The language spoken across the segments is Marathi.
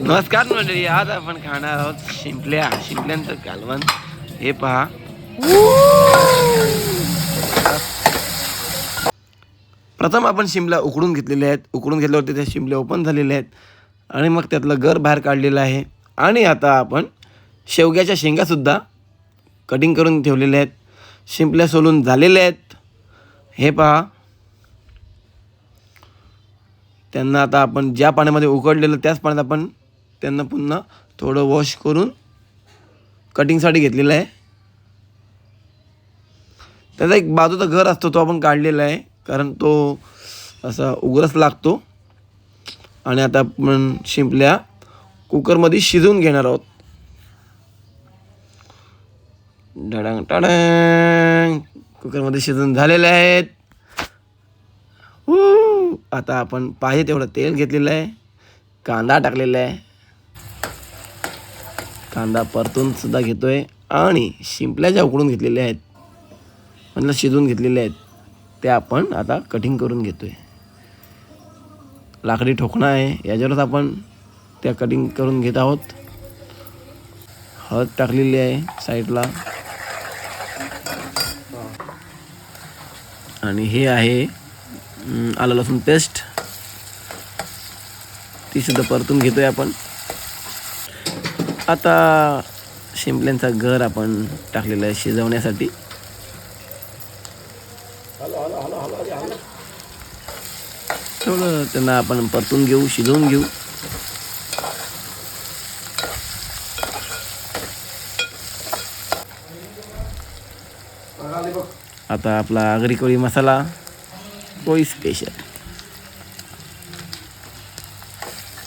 नमस्कार मंडळी आज आपण खाणार आहोत शिंपल्या. शिंपल्यांचं कालवण. हे पहा. प्रथम आपण शिमला उकडून घेतलेल्या आहेत. उकडून घेतल्यावरती त्या शिमल्या ओपन झालेल्या आहेत. आणि मग त्यातलं गर बाहेर काढलेलं आहे. आणि आता आपण शेवग्याच्या शेंगासुद्धा कटिंग करून ठेवलेल्या आहेत. शिंपल्या सोलून झालेल्या आहेत. हे पहा. त्यांना आता आपण ज्या पाण्यामध्ये उकडलेलं त्याच पाण्यात आपण त्यांना पुन्हा थोडं वॉश करून कटिंगसाठी घेतलेलं आहे. त्याचा एक बाजूचा घर असतो तो आपण काढलेला आहे कारण तो असा उग्रच लागतो. आणि आता आपण शिंपल्या कुकरमध्ये शिजवून घेणार आहोत. डडांग टाडांग. कुकरमध्ये शिजून झालेले आहेत. आता आपण पाहिजे तेवढं तेल घेतलेलं आहे. कांदा टाकलेला आहे. कांदा परतून सुद्धा घेतोय. आणि शिंपल्या ज्या उकडून घेतलेल्या आहेत. म्हणजे शिजून घेतलेल्या आहेत. त्या आपण आता कटिंग करून घेतोय. लाकडी ठोकणं आहे. याच्यावरच आपण त्या कटिंग करून घेत आहोत. हळद टाकलेली आहे साईडला. आणि हे आहे आलं लसूण पेस्ट ती सुद्धा परतून घेतोय आपण. आता शिंपल्यांचा घर आपण टाकलेला आहे शिजवण्यासाठी. थोडं त्यांना आपण परतून घेऊ शिजवून घेऊ. आता आपला आगरी कोळी मसाला कोळी स्पेशल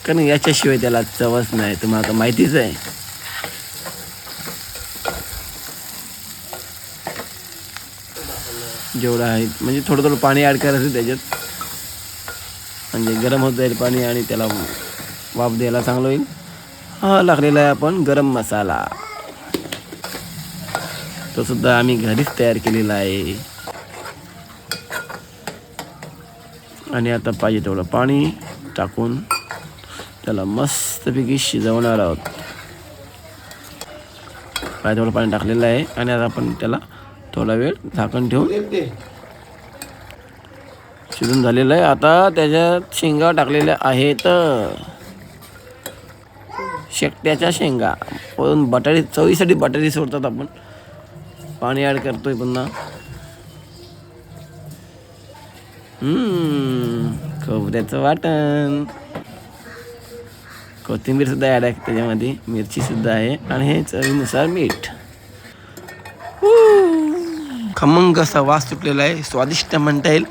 कारण याच्याशिवाय त्याला चवच नाही तुम्हाला आता माहितीच आहे. जेवढं आहे म्हणजे थोडं थोडं पाणी ॲड करायचं त्याच्यात. म्हणजे गरम होत जाईल पाणी आणि त्याला वाफ द्यायला चांगलं होईल. हा लागलेला आहे आपण गरम मसाला. तो सुद्धा आम्ही घरीच तयार केलेला आहे. आणि आता पाहिजे तेवढं पाणी टाकून त्याला मस्तपैकी शिजवणार आहोत पाहिजे तेवढं पाणी टाकलेलं आहे आणि आता आपण त्याला थोडा वेळ झाकण ठेवून शिजून झालेलं आहे आता त्याच्यात शेंगा टाकलेल्या आहेत शेकट्याच्या शेंगा पण बटाटी चवीसाठी बटाटी सोडतात आपण पाणी ॲड करतोय पुन्हा हम्म, खोबऱ्याचं वाटण कोथिंबीर सुद्धा ॲड आहे त्याच्यामध्ये मिरची सुद्धा आहे आणि हे चवीनुसार मीठ. खमंग असा वास सुटलेला आहे स्वादिष्ट म्हणता येईल.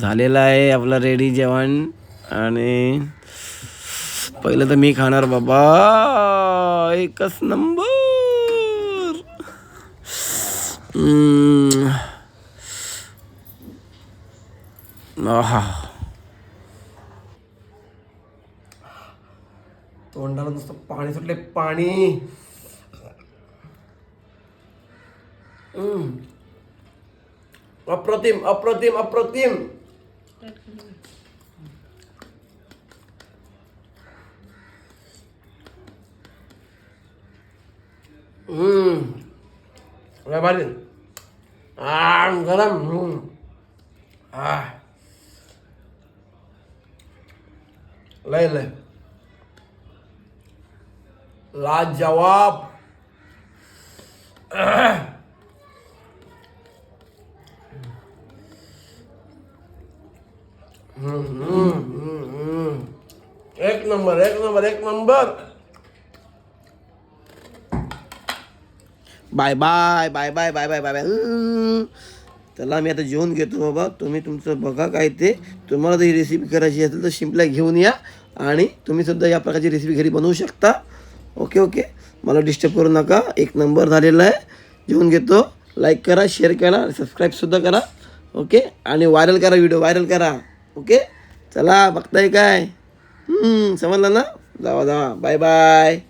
झालेलं आहे आपलं रेडी जेवण आणि पहिलं तर मी खाणार बाबा एकच नंबर. हम्म. तोंडाला नुसतं पाणी सुटले पाणी. अप्रतिम अप्रतिम अप्रतिम. हम्म. भारी आ गरम. लय लय. लाजवाब. एक नंबर एक नंबर एक number. Bye bye bye bye bye bye bye bye. त्याला मी आता जेवून घेतो बाबा. तुम्ही तुमचं बघा काय ते. तुम्हाला जर ही रेसिपी करायची असेल तर शिंपल्या घेऊन या आणि तुम्ही सुद्धा या प्रकारची रेसिपी घरी बनवू शकता. Okay okay. मला डिस्टर्ब करू नका. एक नंबर झालेला आहे. जेवून घेतो. लाईक करा शेअर करा सबस्क्राईबसुद्धा करा. ओके? आणि व्हायरल करा व्हिडिओ व्हायरल करा. ओके? चला बघताय काय? समजलं ना? जावा जावा. Bye bye